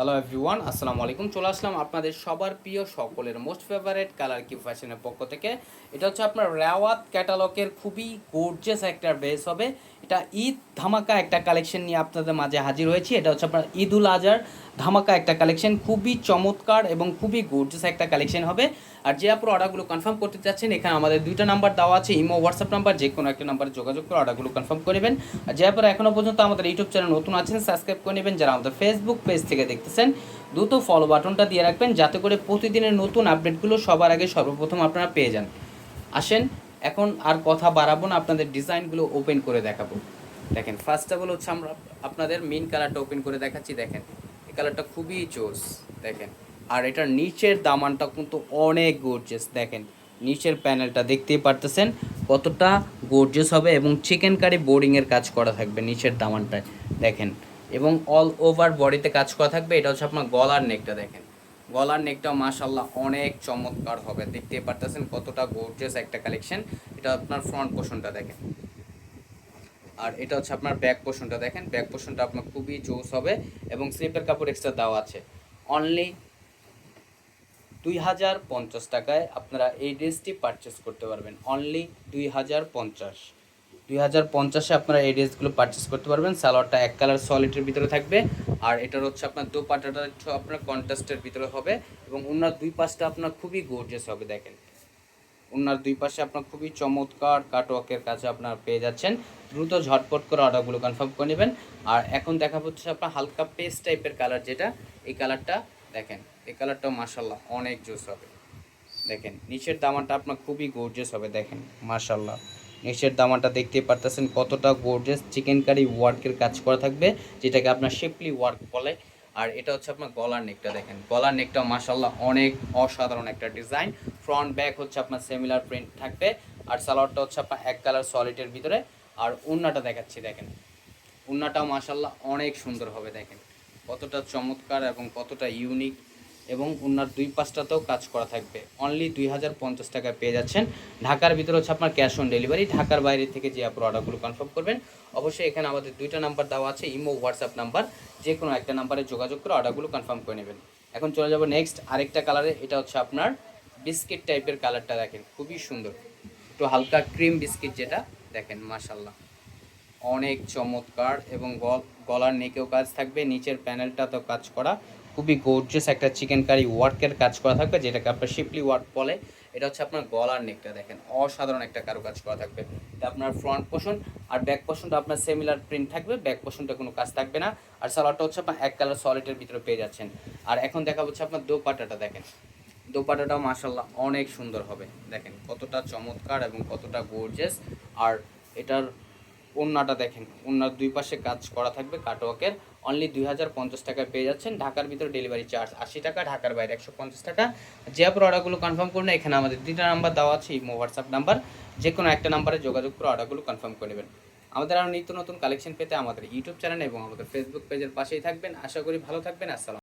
Hello everyone আসসালামু আলাইকুম। চলে আসলাম আপনাদের সবার প্রিয়, সকলের মোস্ট ফেভারিট কালার কিউ ফ্যাশনের পক্ষ থেকে। এটা হচ্ছে আপনার রেওয়াত ক্যাটালগের খুবই গোর্জেস একটা ড্রেস হবে। এটা ঈদ ধামাকা একটা কালেকশন নিয়ে আপনাদের মাঝে হাজির হয়েছি। এটা হচ্ছে আপনার ঈদ উল আজহার ধামাকা একটা কালেকশন খুবই চমৎকার এবং খুবই গোর্জেস একটা কালেকশন হবে। আর যে আপনার অর্ডারগুলো কনফার্ম করতে চাচ্ছেন, এখানে আমাদের দুইটা নাম্বার দেওয়া আছে, ইমো হোয়াটসঅ্যাপ নাম্বার যে কোনো একটা নাম্বারে যোগাযোগ করে অর্ডারগুলো কনফার্ম করে নেবেন। আর যে আপনারা এখনও পর্যন্ত আমাদের ইউটিউব চ্যানেল নতুন আছেন সাবস্ক্রাইব করে নেবেন। যারা আমাদের ফেসবুক পেজ থেকে দেখতেছেন দ্রুত ফলো বাটনটা দিয়ে রাখবেন যাতে করে প্রতিদিনের নতুন আপডেটগুলো সবার আগে সর্বপ্রথম আপনারা পেয়ে যান। আসেন, এখন আর কথা বাড়াবো না, আপনাদের ডিজাইনগুলো ওপেন করে দেখাবো। দেখেন ফার্স্ট অফ অল হচ্ছে আমরা আপনাদের মেইন কালারটা ওপেন করে দেখাচ্ছি, দেখেন। এই কালারটা খুবই চোস দেখেন। আর এটার নিচের দামানটা কিন্তু অনেক গর্জেস দেখেন। নিচের প্যানেলটা দেখতেই পারতেছেন কতটা গর্জেস হবে এবং চিকেন কারি বোর্ডিংয়ের কাজ করা থাকবে নিচের দামানটায়, দেখেন। এবং অল ওভার বডিতে কাজ করা থাকবে, এটা হচ্ছে আপনার গলার নেকটা দেখেন। গলার নেকটাও মাশাল্লাহ অনেক চমৎকার হবে। দেখতেই পারতেছেন কতটা গর্জিয়াস একটা কালেকশন এটা আপনার ফ্রন্ট পোর্শনটা দেখেন। আর এটা হচ্ছে আপনার ব্যাক পোর্শনটা দেখেন। ব্যাক পোর্শনটা আপনার খুবই জোস হবে এবং স্লিপের কাপড় এক্সট্রা দেওয়া আছে। অনলি দুই হাজার পঞ্চাশ টাকায় আপনারা এই ড্রেসটি পারচেস করতে পারবেন। অনলি দুই হাজার পঞ্চাশ। দুই হাজার পঞ্চাশে আপনারা এই ড্রেসগুলো পারচেস করতে পারবেন। সালোয়ারটা এক কালার সলিডের ভিতরে থাকবে। আর এটার হচ্ছে আপনার দোপাটাটা আপনার কন্ট্রাস্টের ভিতরে হবে এবং ওনার দুই পাশটা আপনার খুবই গর্জিয়াস হবে, দেখেন। ওনার দুই পাশে আপনার খুবই চমৎকার কাটওয়ার্কের কাছে আপনার পেয়ে যাচ্ছেন। দ্রুত ঝটপট করে অর্ডারগুলো কনফার্ম করে নেবেন। আর এখন দেখা হচ্ছে আপনার হালকা পেস্ট টাইপের কালার যেটা। এই কালারটা দেখেন, এই কালারটাও মার্শাল্লাহ অনেক জোস হবে। দেখেন, নিচের দামানটা আপনার খুবই গর্জিয়াস হবে, দেখেন মার্শাল্লাহ নিচের দামাটা দেখতে পারতেছেন কতটা গর্জিয়াস চিকেন কারি ওয়ার্কের কাজ করা থাকবে, যেটাকে আপনার শেপলি ওয়ার্ক বলে। আর এটা হচ্ছে আপনার গলার নেকটা দেখেন। গলার নেকটা মাসাল্লাহ অনেক অসাধারণ একটা ডিজাইন ফ্রন্ট ব্যাক হচ্ছে আপনার সেমিলার প্রিন্ট থাকবে। আর সালোয়ারটা হচ্ছে আপনার এক কালার সলিডের ভিতরে। আর উন্নাটা দেখাচ্ছি, দেখেন। উন্নাটাও মাসাল্লাহ অনেক সুন্দর হবে, দেখেন। কতটা চমৎকার এবং কতটা ইউনিক এবং উন্নার দুই পাঁচটাতেও কাজ করা থাকবে। অনলি দুই হাজার পঞ্চাশ টাকায় পেয়ে যাচ্ছেন। ঢাকার ভিতরে হচ্ছে আপনার ক্যাশ অন ডেলিভারি ঢাকার বাইরে থেকে যে আপনার অর্ডারগুলো কনফার্ম করবেন, অবশ্যই এখানে আমাদের দুইটা নাম্বার দেওয়া আছে, ইমো হোয়াটসঅ্যাপ নাম্বার যে কোনো একটা নাম্বারে যোগাযোগ করে অর্ডারগুলো কনফার্ম করে নেবেন। এখন চলে যাব নেক্সট আরেকটা কালারে এটা হচ্ছে আপনার বিস্কিট টাইপের কালারটা দেখেন। খুবই সুন্দর। একটু হালকা ক্রিম বিস্কিট যেটা, দেখেন মাশাল্লাহ অনেক চমৎকার এবং গল- গলার নেকেও কাজ থাকবে, নিচের প্যানেলটাতেও কাজ করা। খুবই গর্জিয়াস একটা চিকেন কারি ওয়ার্কের কাজ করা থাকবে, যেটাকে আপনার শিপলি ওয়ার্ক বলে। এটা হচ্ছে আপনার গলার নেকটা দেখেন, অসাধারণ একটা কারও কাজ করা থাকবে। এটা আপনার ফ্রন্ট পোর্শন আর ব্যাক পোর্শনটা আপনার সেমিলার প্রিন্ট থাকবে ব্যাক পোর্শনটা কোনো কাজ থাকবে না। আর সালোয়ারটা হচ্ছে আপনার এক কালার সলিডের ভিতরে পেয়ে যাচ্ছেন। আর এখন দেখা হচ্ছে আপনার দোপাটাটা দেখেন। দোপাটাটাও মাসাল্লাহ অনেক সুন্দর হবে। দেখেন কতটা চমৎকার এবং কতটা গর্জেস আর এটার ওন্নাটা দেখেন। ওন্নার দুই পাশে কাজ করা থাকবে কাটওয়ার্কের। অনলি দুই হাজার পঞ্চাশ টাকায় পেয়ে যাচ্ছেন। ঢাকার ভিতরে ডেলিভারি চার্জ আশি টাকা, ঢাকার বাইরে একশো পঞ্চাশ টাকা। যে আপনার অর্ডারগুলো কনফার্ম করুন এখানে আমাদের দুইটা নাম্বার দেওয়া আছে, ইমো হোয়াটসঅ্যাপ নাম্বার যে কোনো একটা নাম্বারে যোগাযোগ করে অর্ডারগুলো কনফার্ম করে নেবেন। আমাদের আরও নিত্য নতুন কালেকশন পেতে আমাদের ইউটিউব চ্যানেল এবং আমাদের ফেসবুক পেজের পাশেই থাকবেন। আশা করি ভালো থাকবেন। আসসালাম